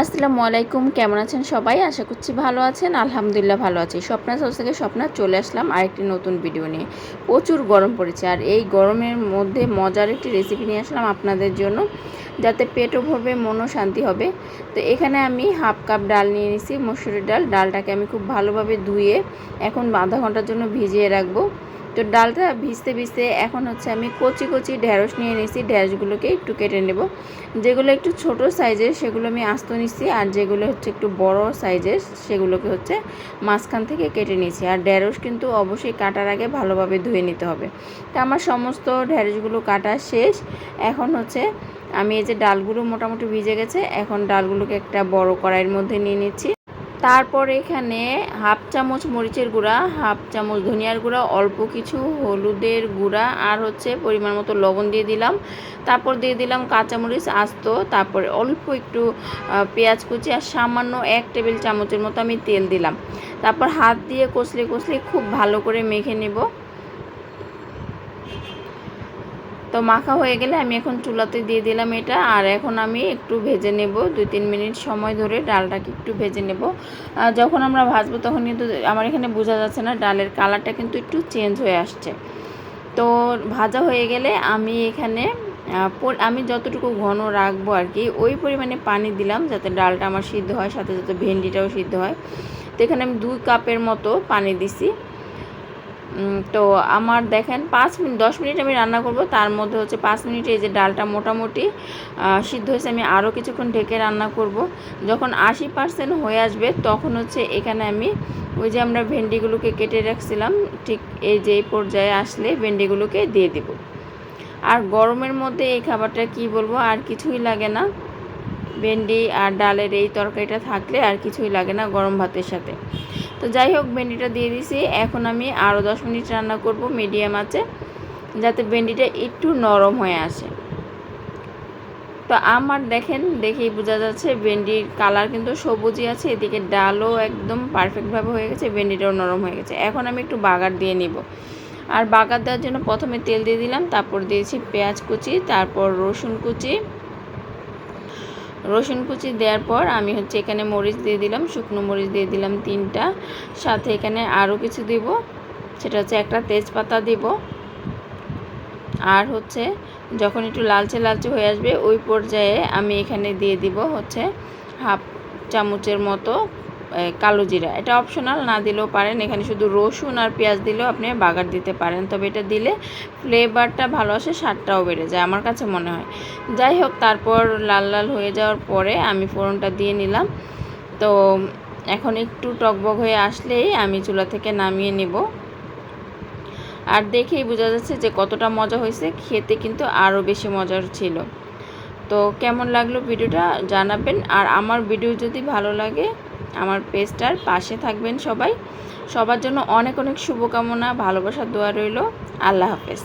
আসসালামু আলাইকুম, কেমন আছেন সবাই? আশা করছি ভালো আছেন। আলহামদুলিল্লাহ ভালো আছি। স্বপ্না হাউস থেকে স্বপ্না চলে আসলাম আরেকটি নতুন ভিডিও নিয়ে। প্রচুর গরম পড়েছে আর এই গরমের মধ্যে মজার একটি রেসিপি নিয়ে আসলাম আপনাদের জন্য, যাতে পেটও ভরবে, মনও শান্তি হবে। তো এখানে আমি হাফ কাপ ডাল নিয়ে নিয়েছি মসুরের ডাল। ডালটাকে আমি খুব ভালোভাবে ধুয়ে এখন আধা ঘণ্টার জন্য ভিজিয়ে রাখব। তো ডালটা ভিজতে ভিজতে এখন হচ্ছে আমি কচি কচি ঢ্যাঁড়স নিয়ে নিয়েছি ঢ্যাঁড়সগুলোকে একটু কেটে নেব। যেগুলো একটু ছোট সাইজের সেগুলো আমি আস্ত নিচ্ছি আর যেগুলো হচ্ছে একটু বড় সাইজের সেগুলোকে হচ্ছে মাঝখান থেকে কেটে নিয়েছি। আর ঢ্যাঁড়স কিন্তু অবশ্যই কাটার আগে ভালোভাবে ধুয়ে নিতে হবে। তা আমার সমস্ত ঢ্যাঁড়সগুলো কাটা শেষ। এখন হচ্ছে আমি এই যে ডালগুলো মোটামুটি ভিজে গেছে, এখন ডালগুলোকে একটা বড় কড়াইয়ের মধ্যে নিয়ে নিচ্ছি। তারপর এখানে হাফ চামচ মরিচের গুঁড়া, হাফ চামচ ধনিয়ার গুঁড়া, অল্প কিছু হলুদের গুঁড়া আর হচ্ছে পরিমাণ মতো লবণ দিয়ে দিলাম। তারপর দিয়ে দিলাম কাঁচামরিচ আস্ত, তারপরে অল্প একটু পেঁয়াজ কুচি আর সামান্য এক টেবিল চামচের মতো আমি তেল দিলাম। তারপর হাত দিয়ে কষলে কষলে খুব ভালো করে মেখে নেব। তো মাখা হয়ে গেলে আমি এখন চুলাতে দিয়ে দিলাম এটা, আর এখন আমি একটু ভেজে নেব দুই তিন মিনিট সময় ধরে ডালটাকে একটু ভেজে নেব। যখন আমরা ভাজবো তখন কিন্তু আমার এখানে বোঝা যাচ্ছে না ডালের কালারটা কিন্তু একটু চেঞ্জ হয়ে আসছে। তো ভাজা হয়ে গেলে আমি এখানে আমি যতটুকু ঘন রাখব আর কি, ওই পরিমাণে পানি দিলাম যাতে ডালটা আমার সিদ্ধ হয়, সাথে সাথে ভেন্ডিটাও সিদ্ধ হয়। তো এখানে আমি দুই কাপের মতো পানি দিছি। তো আমার দেখেন পাঁচ মিনিট, দশ মিনিট আমি রান্না করব, তার মধ্যে হচ্ছে পাঁচ মিনিটে এই যে ডালটা মোটামুটি সিদ্ধ হয়েছে, আমি আরও কিছুক্ষণ ঢেকে রান্না করব। যখন আশি পার্সেন্ট হয়ে আসবে, তখন হচ্ছে এখানে আমি ওই যে আমরা ভেন্ডিগুলোকে কেটে রাখছিলাম, ঠিক এই যে পর্যায়ে আসলে ভেন্ডিগুলোকে দিয়ে দেব। আর গরমের মধ্যে এই খাবারটা কি বলব, আর কিছুই লাগে না। ভেন্ডি আর ডালের এই তরকারিটা থাকলে আর কিছুই লাগে না গরম ভাতের সাথে। তো যাই হোক, ভেন্ডিটা দিয়ে দিছি। এখন আমি আরও দশ মিনিট রান্না করব মিডিয়াম আছে যাতে ভেন্ডিটা একটু নরম হয়ে আসে। তো আমার দেখেন, দেখেই বোঝা যাচ্ছে ভেন্ডির কালার কিন্তু সবুজই আছে, এদিকে ডালও একদম পারফেক্টভাবে হয়ে গেছে, ভেন্ডিটাও নরম হয়ে গেছে। এখন আমি একটু বাগার দিয়ে নিব। আর বাগার দেওয়ার জন্য প্রথমে তেল দিয়ে দিলাম, তারপর দিয়েছি পেঁয়াজ কুচি, তারপর রসুন কুচি রসুন কুচি দেওয়ার পর আমি হচ্ছে এখানে মরিচ দিয়ে দিলাম, শুকনো মরিচ দিয়ে দিলাম তিনটা। সাথে এখানে আরও কিছু দিব, সেটা হচ্ছে একটা তেজপাতা দিব। আর হচ্ছে যখন একটু লালচে লালচে হয়ে আসবে, ওই পর্যায়ে আমি এখানে দিয়ে দিব হচ্ছে হাফ চামচের মতো কালো জিরা। এটা অপশনাল না দিলেও পারেন। এখানে শুধু রসুন আর পেঁয়াজ দিলেও আপনি বাগার দিতে পারেন। তবে এটা দিলে ফ্লেভারটা ভালো আসে, স্বাদটাও বেড়ে যায়, আমার কাছে মনে হয়। যাই হোক, তারপর লাল লাল হয়ে যাওয়ার পরে আমি ফোড়নটা দিয়ে নিলাম। তো এখন একটু টকবক হয়ে আসলেই আমি চুলা থেকে নামিয়ে নেব। আর দেখেই বোঝা যাচ্ছে যে কতটা মজা হয়েছে। খেতে কিন্তু আরও বেশি মজার ছিল। তো কেমন লাগল ভিডিওটা জানাবেন। আর আমার ভিডিও যদি ভালো লাগে আমার পেজটার পাশে থাকবেন সবাই। সবার জন্য অনেক অনেক শুভকামনা, ভালোবাসার দোয়া রইল। আল্লাহ হাফেজ।